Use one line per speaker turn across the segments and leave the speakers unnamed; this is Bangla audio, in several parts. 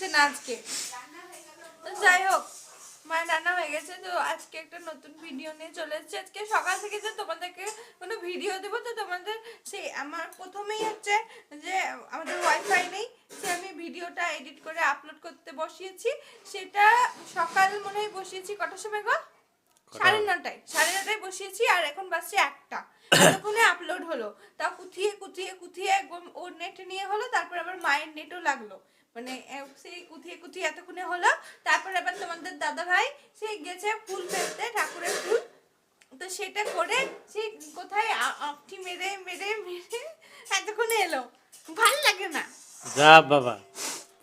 লাগছে না আজকে। তো যাই হোক মায়ের রান্না হয়ে গেছে তো আজকে একটা নতুন ভিডিও নিয়ে চলে এসেছি। আজকে সকাল থেকে যে তোমাদেরকে কোনো ভিডিও দেবো তো তোমাদের সেই আমার প্রথমেই হচ্ছে যে আমাদের ওয়াইফাই নেই সে আমি ভিডিওটা এডিট করে আপলোড করতে বসিয়েছি। সেটা সকাল মনে হয় বসিয়েছি কটার সময় গো? সাড়ে নটায় সাড়ে নটায় বসিয়েছি আর এখন বাজছে একটা। এতক্ষণে আপলোড হলো। তা কুথিয়ে কুথিয়ে কুথিয়ে একদম ওর নেট নিয়ে হলো তারপর আবার মায়ের নেটও লাগল। মানে সেই কুথিয়ে কুথিয়ে এতক্ষণে হলো। তারপর আবার তোমাদের দাদা ভাই সেই গেছে ফুল ফেলতে ঠাকুরের ফুল। তো সেটা করে সে কোথায় আ- আংটি মেরে মেরে মেরে এতক্ষণে এলো। ভালো লাগে না।
যা বাবা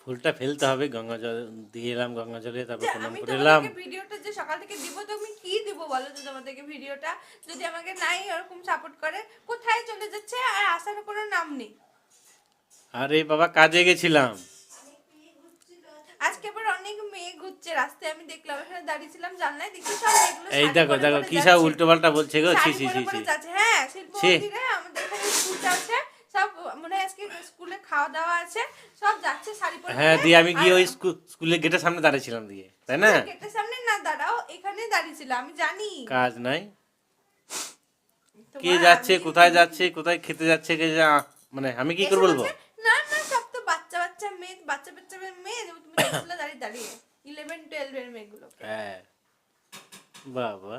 ফুলটা ফেলতে হবে গঙ্গা জল দিয়ে এলাম গঙ্গা জলে তারপর প্রণাম করে এলাম।
ভিডিওটা যে সকাল থেকে দিব তো আমি কি দিব বলো তো তোমাদেরকে ভিডিওটা? যদি আমাকে নাই এরকম সাপোর্ট করে কোথায় চলে যাচ্ছে আর আসার কোনো নাম নেই।
আরে বাবা কাজে গেছিলাম।
আজকে আবার অনেক মেয়ে ঘুরছে রাস্তায় আমি দেখলাম এখানে দাঁড়িয়ে ছিলাম জানলায় দেখছি সব
এই দেখো দেখো কি সব উল্টো পাল্টা বলছে গো? ছি ছি ছি ছি।
হ্যাঁ শিল্প মন্দিরে আমাদের এখানে স্কুলটা আছে সব মনে আজকে স্কুলে খাওয়া দাওয়া আছে সব যাচ্ছে শাড়ি পরে
হ্যাঁ। দিয়ে আমি গিয়ে ওই স্কুলের গেটের সামনে দাঁড়িয়েছিলাম দিয়ে তাই না?
গেটের সামনে? না দাঁড়াও এখানে দাঁড়িয়ে ছিল আমি জানি।
কাজ নাই। কে যাচ্ছে কোথায় যাচ্ছে কোথায় খেতে যাচ্ছে কে যা মানে আমি কি করে বলব?
না না সব তো বাচ্চা বাচ্চা মেয়ে বাচ্চা বাচ্চা মেয়ে তুমি দাঁড়িয়ে দাঁড়িয়ে। ইলেভেন টুয়েলভ এর মেয়েগুলো।
হ্যাঁ। বাবা।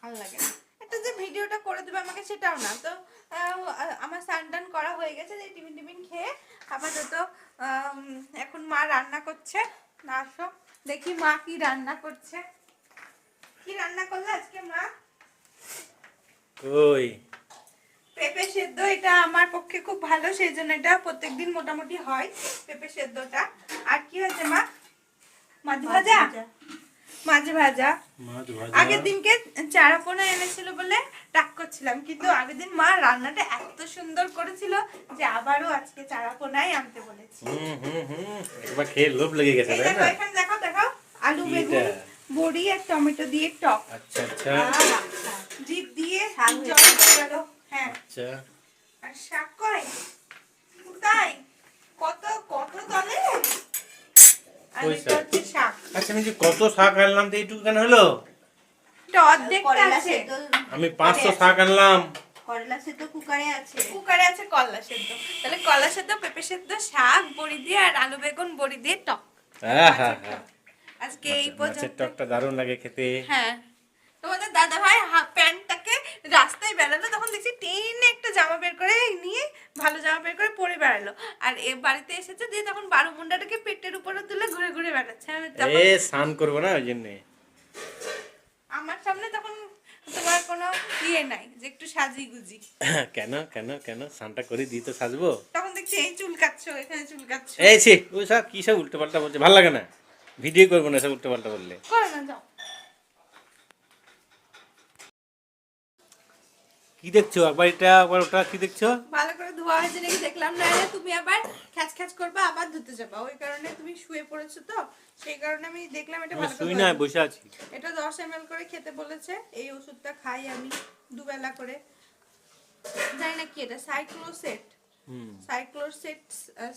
ভালো লাগে একটা যে ভিডিওটা করে দেবে আমাকে সেটাও না। তো আমার স্নান টান করা হয়ে গেছে যে টিফিন টিফিন খেয়ে আপাতত এখন মা রান্না করছে। আসো। দেখি মা কি রান্না করছে। কি রান্না করলে আজকে মা?
কই
পেঁপে সেদ্ধ এটা আমার পক্ষে খুব ভালো সেই জন্য এটা প্রত্যেকদিন মোটামুটি হয় পেঁপে সেদ্ধটা। আর কি হয়েছে মা? মাছ ভাজা? মাছ ভাজা। আগের দিনকে চারাপোনা এনেছিল বলে রাগ করছিলাম কিন্তু আগের দিন মা রান্নাটা এত সুন্দর করেছিল যে আবারও আজকে চারাপোনাই আনতে বলেছি।
হুম হুম হুম। একবার খেয়ে লোভ লেগে গেছে তাই
দেখো
না?
এখানে দেখো দেখো আলু বেগুন বড়ি আর টমেটো দিয়ে টক।
আচ্ছা আচ্ছা।
জিভ দিয়ে জল গেল। হ্যাঁ।
আচ্ছা।
আর শাক কয়? কোথায়? কত কত তলে? আর এটা হচ্ছে শাক?
আচ্ছা আমি যে কত শাক আনলাম তো এইটুকু কেন হলো?
এটা অর্ধেকটা আছে।
আমি পাঁচশো শাক আনলাম।
করলা সেদ্ধ কুকারে আছে।
কুকারে আছে কলা সেদ্ধ। তাহলে কলা সেদ্ধ পেঁপে সেদ্ধ শাক বড়ি দিয়ে আর আলু বেগুন বড়ি দিয়ে টক।
হ্যাঁ হ্যাঁ
আজকে এই পর্যন্ত
টকটা দারুণ লাগে খেতে।
হ্যাঁ। তোমাদের দাদা ভাই রাস্তায় বেড়ালো তখন দেখছি টেনে একটা জামা বের করে নিয়ে ভালো জামা বের করে পরে বেড়ালো। আর এ বাড়িতে এসেছে দিয়ে তখন বারো মুন্ডাটাকে পেটের উপরে তুলে ঘুরে ঘুরে বেড়াচ্ছে।
এ স্নান করব না ওই জন্যে।
আমার সামনে তখন তোমার কোনো ইয়ে নাই যে একটু সাজি গুজি
কেন কেন কেন? স্নানটা করে দিই তো সাজবো?
তখন দেখছি এই চুল কাটছো এখানে চুল কাটছো
এই সে ওই সব কি সব উল্টো পাল্টা বলছে? ভালো লাগে না। ভিডিও করব না সব উল্টো পাল্টা বললে।
করো না যাও।
কি দেখছ? একবার এটা একবার ওটা কি দেখছ?
ভালো করে ধোয়া হয়েছে নাকি দেখলাম না রে। তুমি আবার খ্যাচ খ্যাচ করবে আবার ধুতে যাবা। ওই কারণে তুমি শুয়ে পড়েছো তো? সেই কারণে আমি দেখলাম এটা ভালো করে
শুই না বসে আছি।
এটা দশ এম করে খেতে বলেছে। এই ওষুধটা খাই আমি দুবেলা করে। জানি না কি এটা সাইক্লোসেট।
হুম।
সাইক্লোসেট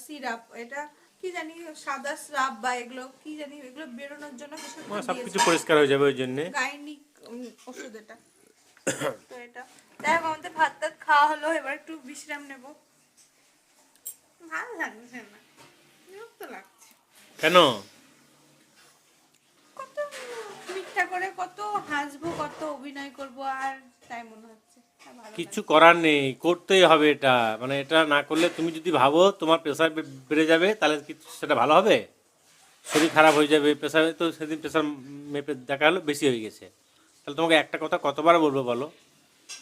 সিরাপ। এটা কি জানি সাদা স্রাব বা এগুলো কি জানি এগুলো বেরোনোর জন্য কিছু একটা
আমার সব কিছু পরিষ্কার হয়ে যাবে ওই জন্য।
গাইনিক ওষুধ এটা। তো এটা। আমাদের ভাত টাত খাওয়া হলো এবার একটু বিশ্রাম নেব। ভালো লাগছে না বিরক্ত লাগছে।
কেন?
কত মিথ্যা করে কত হাসবো কত অভিনয় করব আর তাই মনে হচ্ছে।
কিছু করার নেই করতেই হবে এটা। মানে এটা না করলে তুমি যদি ভাবো তোমার প্রেশার বেড়ে যাবে তাহলে কি সেটা ভালো হবে? শরীর খারাপ হয়ে যাবে প্রেশার তো সেদিন প্রেশার মেপে দেখা হলো বেশি হয়ে গেছে। তাহলে তোমাকে একটা কথা কতবার বলব বলো?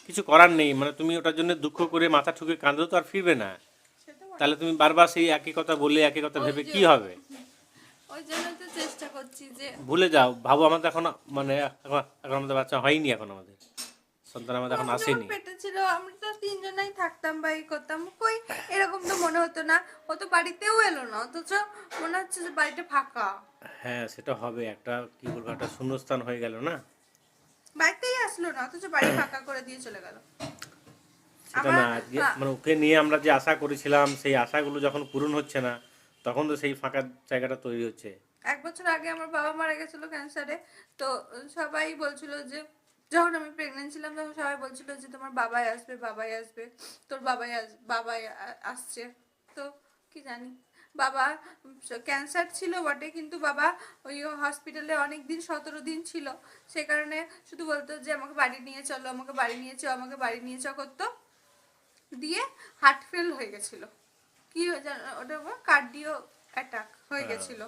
কিছু করার নেই মানে তুমি ওটার জন্য দুঃখ করে মাথা ঠুকে কাঁদো তো আর ফিরবে না। তাহলে তুমি বারবার সেই একই কথা বলে একই কথা ভেবে কি হবে?
ওই জন্য তো চেষ্টা করছি যে
ভুলে যাও ভাবো আমাদের এখন মানে এখন আমাদের বাচ্চা হয়নি এখন আমাদের। সন্তান আমাদের এখন আসেনি।
পেটে ছিল আমরা তো তিনজনাই থাকতাম বা এই করতাম। কই এরকম তো মনে হতো না। ও তো বাড়িতেও এলো না অথচ মনে হচ্ছে যে বাড়িটা ফাঁকা।
হ্যাঁ সেটা হবে। একটা কি বলব একটা শূন্যস্থান হয়ে গেল না?
বাড়িতেই আসলো না অথচ বাড়ি ফাঁকা করে দিয়ে চলে গেল।
সেটা না আজকে মানে ওকে নিয়ে আমরা যে আশা করেছিলাম সেই আশাগুলো যখন পূরণ হচ্ছে না তখন তো সেই ফাঁকা জায়গাটা তৈরি হচ্ছে।
এক বছর আগে আমার বাবা মারা গেছিল ক্যান্সারে তো সবাই বলছিল যে যখন আমি প্রেগনেন্ট ছিলাম তখন সবাই বলছিল যে তোমার বাবাই আসবে বাবাই আসবে তোর বাবাই বাবাই আসছে। তো কি জানি বাবা ক্যান্সার ছিল বটে কিন্তু বাবা ওই হসপিটালে অনেক দিন সতেরো দিন ছিল। সে কারণে শুধু বলতো যে আমাকে বাড়ি নিয়ে চলো আমাকে বাড়ি নিয়ে চলো আমাকে বাড়ি নিয়ে চ করতো। দিয়ে হার্ট ফেল হয়ে গেছিল। কি হয়ে ওটা কার্ডিও অ্যাটাক হয়ে গেছিল।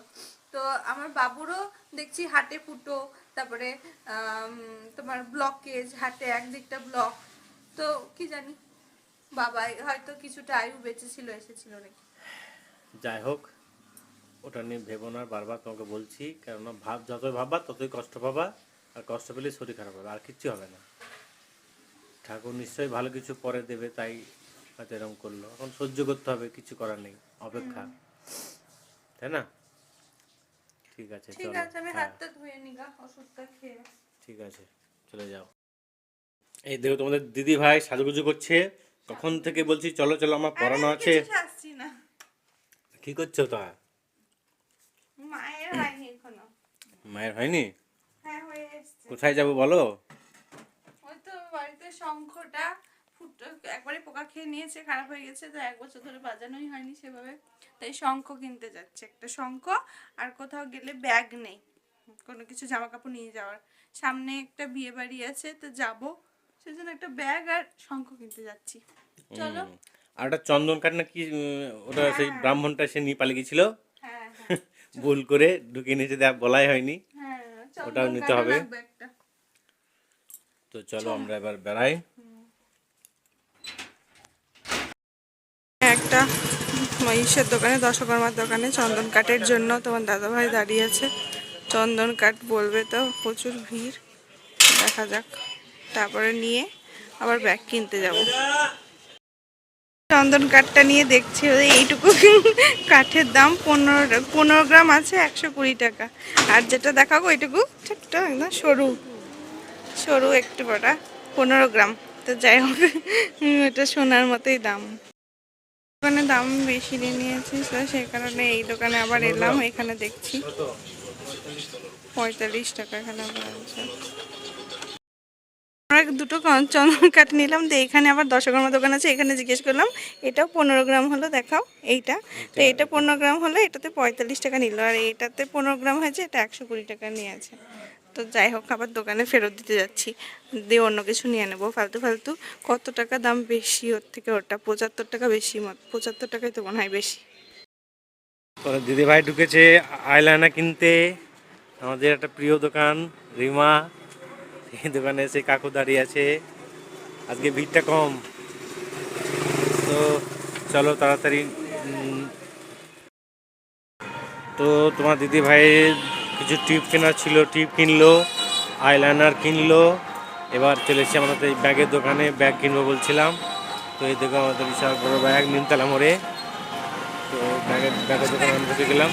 তো আমার বাবুরও দেখছি হাটে ফুটো তারপরে তোমার ব্লকেজ হাটে একদিকটা ব্লক তো কি জানি বাবাই হয়তো কিছুটা আয়ু বেঁচে ছিল এসেছিল নাকি।
যাই হোক ওটা নিয়ে ভেবো না বারবার তোমাকে বলছি কেননা ভাব যতই ভাববা ততই কষ্ট পাবা আর কষ্ট পেলে শরীর খারাপ হবে আর কিচ্ছু হবে না। ঠাকুর নিশ্চয়ই ভালো কিছু পরে দেবে তাই হয়তো এরকম করল। এখন সহ্য করতে হবে কিছু করার নেই অপেক্ষা। তাই না? ঠিক আছে
ঠিক
চলো।
আছে আমি
হ্যাঁ।
হাতটা ধুয়ে নিগা ওষুধটা খেয়ে।
ঠিক আছে চলে যাও। এই দেখো তোমাদের দিদি ভাই সাজুগুজু করছে কখন থেকে বলছি চলো চলো আমার পড়ানো আছে।
আসছি না।
কি করছ তা?
মায়ের হয়নি এখনও।
মায়ের হয়নি?
হ্যাঁ হয়ে এসছে।
কোথায় যাব বলো?
ওই তো বাড়িতে শঙ্খটা ফুটো একবারে পোকা খেয়ে নিয়েছে খারাপ হয়ে গেছে তো এক বছর ধরে বাজানোই হয়নি সেভাবে। তাই শঙ্খ কিনতে যাচ্ছে। একটা শঙ্খ আর কোথাও গেলে ব্যাগ নেই। কোনো কিছু জামা কাপড় নিয়ে যাওয়ার। সামনে একটা বিয়ে বাড়ি আছে তো যাব। সেজন্য একটা ব্যাগ আর শঙ্খ কিনতে যাচ্ছি। চলো।
আর ওটা চন্দন কাঠ না কি ওটা সেই ব্রাহ্মণটা সে নিয়ে পালিয়ে গেছিল।
হ্যাঁ হ্যাঁ।
ভুল করে ঢুকিয়ে নিয়েছে বলাই হয়নি।
হ্যাঁ
ওটাও নিতে হবে। তো চলো আমরা এবার বেড়াই।
একটা মহিষের দোকানে দশকর্মার দোকানে চন্দন কাঠের জন্য তোমার দাদাভাই দাঁড়িয়ে আছে। চন্দন কাঠ বলবে তো প্রচুর ভিড়। দেখা যাক। তারপরে নিয়ে আবার ব্যাগ কিনতে যাব। চন্দন কাঠটা নিয়ে দেখছি এইটুকু কাঠের দাম, পনেরো পনেরো গ্রাম আছে একশো কুড়ি টাকা। আর যেটা দেখাবো ওইটুকু ছোট্ট একদম সরু। সরু একটু বড়া, পনেরো গ্রাম। তো যাই হোক এটা সোনার মতোই দাম। দোকানে দাম বেশি নিয়ে নিয়েছি, তো সেই কারণে এই দোকানে আবার এলাম, এখানে দেখছি। পঁয়তাল্লিশ টাকা এখানে আবার আছে আমরা দুটো চন্দন কাঠ নিলাম তো এখানে আবার দশকর্মা দোকান আছে এখানে জিজ্ঞেস করলাম এটাও পনেরো গ্রাম হলো? দেখাও এইটা। তো এটা পনেরো গ্রাম হলো এটাতে পঁয়তাল্লিশ টাকা নিল আর এটাতে পনেরো গ্রাম হয়েছে এটা একশো কুড়ি টাকা নিয়ে আছে। তো যাই হোক আবার দোকানে ফেরত দিতে যাচ্ছি। দিয়ে অন্য কিছু নিয়ে নেব। ফালতু ফালতু কত টাকা দাম বেশি ওর থেকে? ওটা পঁচাত্তর টাকা বেশি মত পঁচাত্তর টাকাই তো মনে হয় বেশি।
তোর দিদি ভাই ঢুকেছে আইলাইনা কিনতে। আমাদের একটা প্রিয় দোকান রিমা। এই দোকানে এসে কাকু দাঁড়িয়ে আছে। আজকে ভিড়টা কম। তো চলো তাড়াতাড়ি তো তোমার দিদি ভাইয়ের কিছু টিপ কেনার ছিল, টিপ কিনলো, আইলাইনার কিনলো। এবার চলে এসেছি আমাদের এই ব্যাগের দোকানে, ব্যাগ কিনবো বলছিলাম। তো এই দেখো আমাদের বিশাল বড় ব্যাগ, নিমতলা মোড়ে। তো ব্যাগের ব্যাগের দোকানে আমি ঢুকে গেলাম।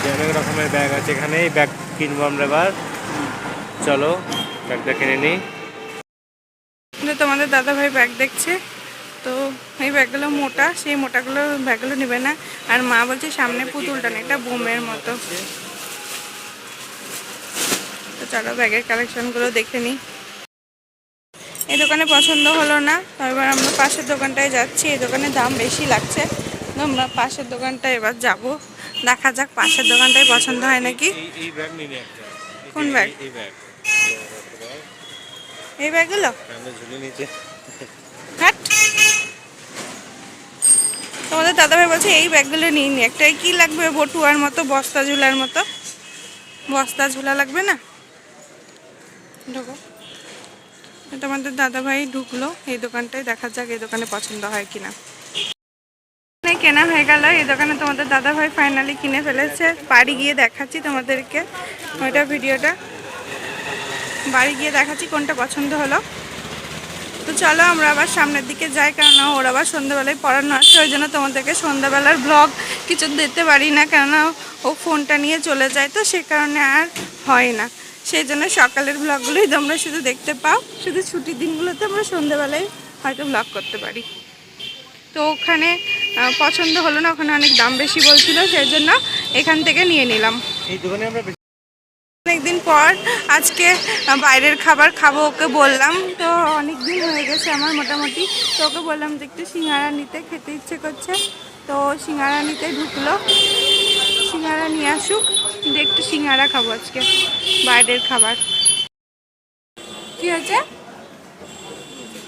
যে অনেক রকমের ব্যাগ আছে এখানে ব্যাগ কিনবো আমরা এবার। চলো। ব্যাগটা কিনে নিই
তোমাদের দাদা ভাই ব্যাগ দেখছে। তো এই ব্যাগগুলো মোটা সেই মোটাগুলো ব্যাগগুলো নেবে না। আর মা বলছে সামনে পুতুলটা না এটা বোমের মতো। তো চলো ব্যাগের কালেকশনগুলো দেখে নিই এই দোকানে পছন্দ হলো না এবার আমরা পাশের দোকানটায় যাচ্ছি। এই দোকানে দাম বেশি লাগছে তো আমরা পাশের দোকানটায় এবার যাব। দেখা যাক পাশের দোকানটাই পছন্দ হয় নাকি। কোন ব্যাগ?
এই ব্যাগ
এই ব্যাগগুলো
ঝুলে নিচে।
তোমাদের দাদাভাই বলছে এই ব্যাগগুলো নিয়ে নি। একটা কি লাগবে? বটুয়ার মতো বস্তা ঝুলার মতো। বস্তা ঝুলা লাগবে না? ঢোকো। তোমাদের দাদাভাই ঢুকলো। এই দোকানটায় দেখা যাক এই দোকানে পছন্দ হয় কিনা। কেনা হয়ে গেল। এই দোকানে তোমাদের দাদাভাই ফাইনালি কিনে ফেলেছে। বাড়ি গিয়ে দেখাচ্ছি তোমাদেরকে। ওইটা ভিডিওটা। বাড়ি গিয়ে দেখাচ্ছি কোনটা পছন্দ হলো। তো চলো আমরা আবার সামনের দিকে যাই, কেননা ওর আবার সন্ধ্যাবেলায় পড়ানো আছে, ওই জন্য তোমাদেরকে সন্ধ্যাবেলার ব্লগ কিছু দিতে পারি না, কেননা ও ফোনটা নিয়ে চলে যায়, তো সে কারণে আর হয় না। সেই জন্য সকালের ব্লগগুলোই তোমরা শুধু দেখতে পাও, শুধু ছুটির দিনগুলোতে আমরা সন্ধ্যাবেলায় হয়তো ব্লগ করতে পারি। তো ওখানে পছন্দ হলো না, ওখানে অনেক দাম বেশি বলছিল, সেই জন্য এখান থেকে নিয়ে নিলাম। অনেকদিন পর আজকে বাইরের খাবার খাব, ওকে বললাম। তো অনেক দিন হয়ে গেছে আমার মোটামুটি। তো ওকে বললাম যে একটু সিঙ্গারা নিতে, খেতে ইচ্ছে করছে। তো সিঙ্গারা নিতে ঢুকলো। সিঙ্গারা নিয়ে আসুক দিয়ে একটু সিঙ্গারা খাব আজকে, বাইরের খাবার। কি হয়েছে?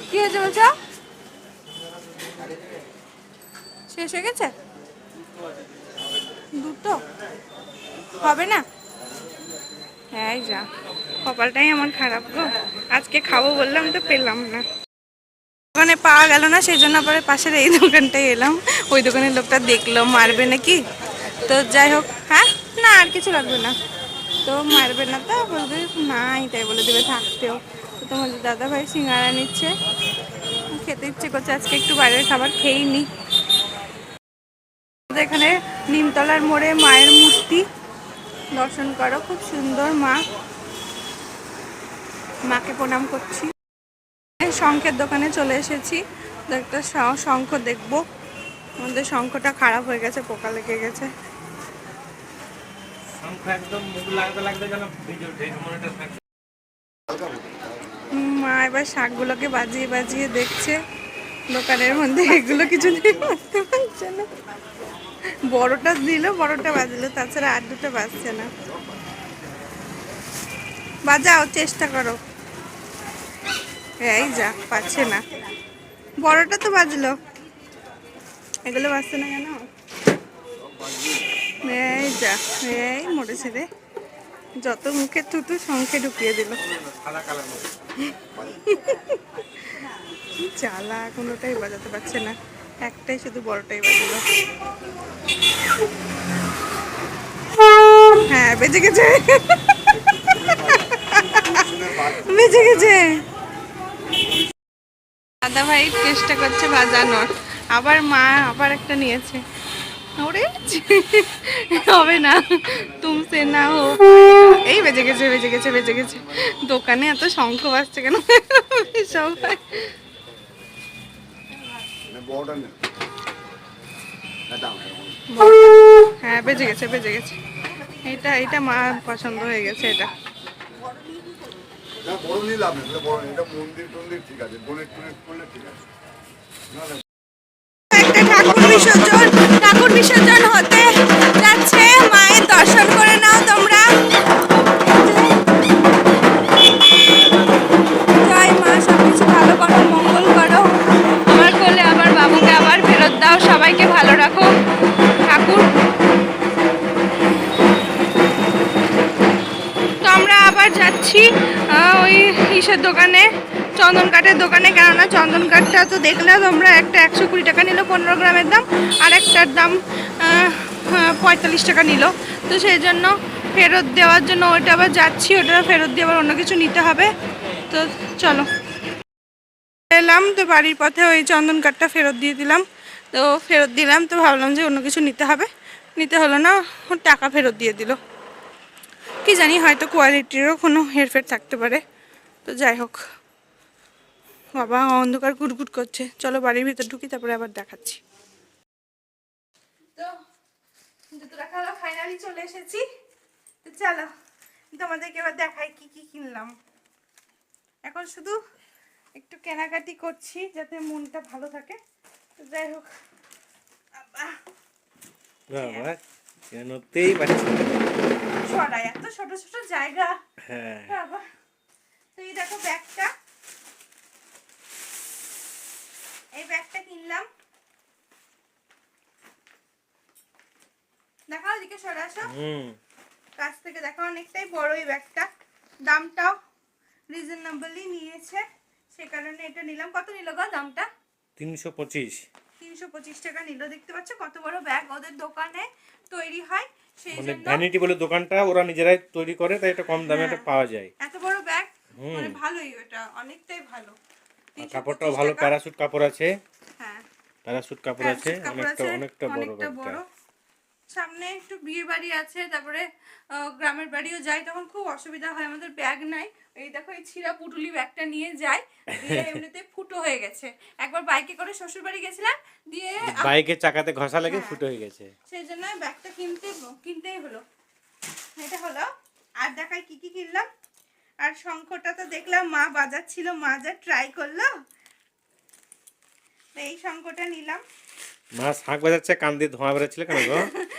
কি হয়েছে বলছো? শেষ হয়ে গেছে? দুটো? হবে না? হ্যাঁ যা। কপালটাই আমার খারাপ গো। আজকে খাব বললাম তো পেলাম না। দোকানে পাওয়া গেল না, সেই জন্য পরে পাশের এই দোকানটায় এলাম। ওই দোকানের লোকটা দেখল, মারবে নাকি? তো যাই হোক হ্যাঁ? না, আর কিছু লাগবে না। তো মারবে না তো, বলবে নাই, তাই বলে দেবে থাকতেও। তো তোমার দাদা ভাই সিঙ্গারা নিচ্ছে। খেতে ইচ্ছে করছে আজকে একটু বাইরের খাবার খেয়েই নি। এখানে নিমতলার মোড়ে মায়ের মূর্তি। দর্শন করো খুব সুন্দর মা। মাকে প্রণাম করছি। শঙ্খের দোকানে চলে এসেছি। তো একটা শঙ্খ দেখব। আমাদের শঙ্খটা খারাপ হয়ে গেছে পোকা লেগে গেছে। মা এবার শাকগুলোকে বাজিয়ে বাজিয়ে দেখছে। দোকানের মধ্যে এগুলো কিছু দিয়ে বাজতে পারছে না। বড়টা দিল, বড়টা বাজলো, তাছাড়া আর দুটো বাজছে না। বাজাও, চেষ্টা করো। এই যা, পাচ্ছে না। বড়টা তো বাজলো। এগুলো বাজছে না কেন? এই যা, এই মরেছে রে। যত মুখে থুতু, শঙ্খে ঢুকিয়ে দিল। জ্বালা কোনোটাই বাজাতে পারছে না। একটাই শুধু বড়টাই বাজলো। হ্যাঁ বেজে গেছে। বেজে গেছে। দাদা ভাই চেষ্টা করছে বাজানোর। আবার মা আবার একটা নিয়েছে। ওরে, হবে না। তুমসে না হো এই বেজে গেছে বেজে গেছে বেজে গেছে। দোকানে এত শঙ্খ বাজছে কেন? সবাই হ্যাঁ বেজে গেছে বেজে গেছে। এটা এটা মা পছন্দ হয়ে গেছে এটা।
বড় নিয়ে লাভ বড় এটা মন্দির টন্দির ঠিক আছে ডোনেট টোনেট করলে ঠিক আছে। না না।
একটা ঠাকুর বিসর্জন ঠাকুর বিসর্জন হতে যাচ্ছে মায়ের দর্শন করে নাও। যাচ্ছি ওই ইসের দোকানে চন্দন কাঠের দোকানে। কেননা চন্দন কাঠটা তো দেখলে তোমরা একটা একশো কুড়ি টাকা নিল পনেরো গ্রামের দাম, আর একটার দাম পঁয়তাল্লিশ টাকা নিল। তো সেই জন্য ফেরত দেওয়ার জন্য ওইটা আবার যাচ্ছি ওটা ফেরত দিয়ে আবার অন্য কিছু নিতে হবে। তো চলো। এলাম, তো বাড়ির পথে ওই চন্দন কাঠটা ফেরত দিয়ে দিলাম। তো ফেরত দিলাম, তো ভাবলাম যে অন্য কিছু নিতে হবে। নিতে হলো না, টাকা ফেরত দিয়ে দিল। কি জানি হয়তো কোয়ালিটিরও কোনো হেরফের থাকতে পারে। তো যাই হোক। বাবা অন্ধকার গুটগুট করছে। চলো বাড়ির ভিতর ঢুকি তারপরে আবার দেখাচ্ছি। তো জুতো রাখা হলো ফাইনালি চলে এসেছি। তো চলো তোমাদেরকে এবার দেখাই কি কি কিনলাম। এখন শুধু একটু কেনাকাটি করছি যাতে মনটা ভালো থাকে। তো যাই হোক।
বাবা কেনতেই পারছি না।
ছড়াই এত ছোট ছোট জায়গা।
হ্যাঁ।
বাবা তো এই দেখো ব্যাগটা। এই ব্যাগটা কিনলাম। দেখাও এদিকে সরে আসো। কাছ থেকে দেখো অনেকটাই বড় এই ব্যাগটা। দামটাও রিজনেবলই নিয়েছে। সে কারণে এটা নিলাম। কত নিল গো দামটা?
তিনশো পঁচিশ।
তিনশো পঁচিশ টাকা নিল। দেখতে পাচ্ছ কত বড় ব্যাগ। ওদের দোকানে তৈরি হয়।
মানে ভ্যানিটি বলে দোকানটা ওরা নিজেরাই তৈরি করে তাই এটা কম দামে
হ্যাঁ।
এটা পাওয়া যায়।
এত বড় ব্যাগ মানে ভালোই এটা অনেকটাই ভালো।
কাপড়টাও ভালো প্যারাসুট কাপড় আছে।
হ্যাঁ।
প্যারাসুট কাপড় আছে অনেকটা অনেকটা বড় ব্যাগটা
সামনে একটু বিয়ে বাড়ি আছে তারপরে গ্রামের বাড়িও যাই তখন খুব অসুবিধা হয় আমাদের ব্যাগ নাই। এই দেখো এই ছিঁড়া পুটুলি ব্যাগটা নিয়ে যাই দিয়ে এমনিতে ফুটো হয়ে গেছে। একবার বাইকে করে শ্বশুর বাড়ি গেছিলাম দিয়ে
বাইকের চাকাতে ঘষা লেগে
হ্যাঁ।
ফুটো হয়ে গেছে।
সেই জন্য ব্যাগটা কিনতে কিনতেই হলো। এটা হলো আর দেখাই কি কি কিনলাম। আর শঙ্খটা তো দেখলাম মা বাজাচ্ছিল মা যা ট্রাই করল। এই শঙ্খটা নিলাম।
মা শাঁখ বাজাচ্ছে কান দিয়ে ধোঁয়া বেরোচ্ছিল কেন গো?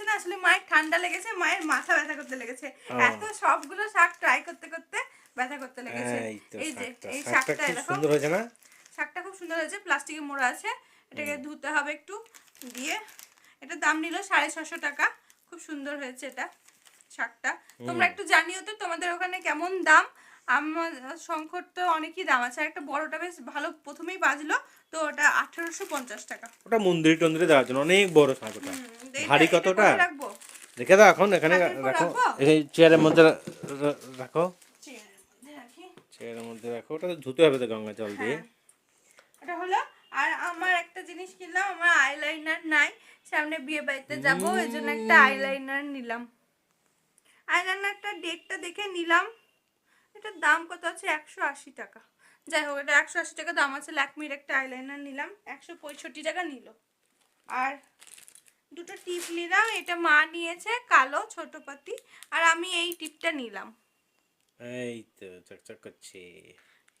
বেড়াচ্ছে না আসলে মায়ের ঠান্ডা লেগেছে মায়ের মাথা ব্যথা করতে লেগেছে। এত সবগুলো শাক ট্রাই করতে করতে ব্যথা করতে লেগেছে।
এই
যে এই
শাকটা
দেখো।
সুন্দর হয়েছে না?
শাকটা খুব সুন্দর হয়েছে প্লাস্টিকে মোড়া আছে। এটাকে ধুতে হবে একটু দিয়ে এটা দাম নিল সাড়ে ছশো টাকা। খুব সুন্দর হয়েছে এটা শাকটা। তোমরা একটু জানিও তো তোমাদের ওখানে কেমন দাম? আমার শঙ্কর তো অনেকই দাম আছে আর একটা বড়টা বেশ ভালো প্রথমেই বাজলো তো ওটা আঠারোশো পঞ্চাশ টাকা।
ওটা মন্দির টন্দিরে দেওয়ার জন্য অনেক বড় শাঁখ ওটা।
এটা
কতটা? রেখে দাও এখন এখানে রাখো? এই চেয়ারের মধ্যে রাখো।
চেয়ারের মধ্যে রাখি।
ওটা ধুতে হবে তো গঙ্গা জল দিয়ে।
এটা হলো আর আমার একটা জিনিস কিনলাম আমার আইলাইনার নাই। সামনে বিয়ে বাড়িতে যাব এই জন্য একটা আইলাইনার নিলাম। আইলাইনারটা ডেটটা দেখে নিলাম। এটার দাম কত আছে? একশো আশি টাকা। যাই হোক এটা একশো আশি টাকা দাম আছে। ল্যাকমির একটা আইলাইনার নিলাম। একশো পঁয়ষট্টি টাকা নিল। আর দুটো টিপ নিলাম এটা মা নিয়েছে কালো ছোট পাতি আর আমি এই টিপটা নিলাম।
এই তো চকচক করছে।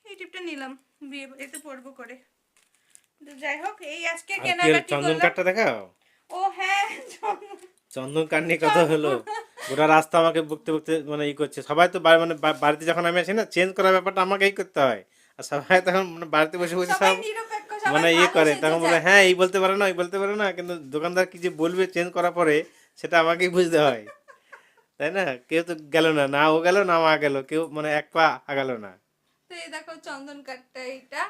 এই টিপটা নিলাম বিয়ে এতে পরবো করে। তো যাই হোক এই আজকে কেনাকাটি
চন্দন কাঠটা দেখাও?
ও হ্যাঁ চন্দন।
কাঠ নিয়ে কত হলো। গোটা রাস্তা আমাকে বকতে বকতে মানে ই করছে। সবাই তো মানে বাড়িতে যখন আমি আসি না চেঞ্জ করার ব্যাপারটা আমাকেই করতে হয়। আর সবাই তখন মানে বাড়িতে বসে বসে সব মানে ইয়ে করে তখন বলে হ্যাঁ এই বলতে পারে না ওই বলতে পারে না কিন্তু দোকানদার কি যে বলবে চেঞ্জ করার পরে সেটা আমাকেই বুঝতে হয়। তাই না? কেউ তো গেল না না ও গেল না মা গেল কেউ মানে এক পা আগালো না।
তো এই দেখো চন্দন কাঠটা এইটা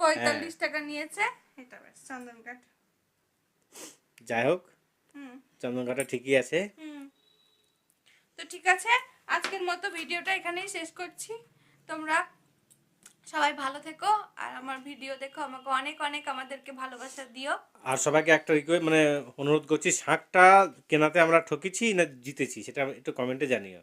পঁয়তাল্লিশ
হ্যাঁ।
টাকা নিয়েছে এটা বেশ চন্দন কাঠ।
যাই হোক
হুম।
চন্দন কাঠটা ঠিকই আছে।
হুম। তো ঠিক আছে আজকের মতো ভিডিওটা এখানেই শেষ করছি। তোমরা সবাই ভালো থেকো, আর আমার ভিডিও দেখো, আমাকে অনেক অনেক আমাদেরকে ভালোবাসা দিও।
আর সবাইকে একটা রিকোয়েস্ট মানে অনুরোধ করছি, শাঁখটা কেনাতে আমরা ঠকেছি না জিতেছি, সেটা একটু কমেন্টে জানিও।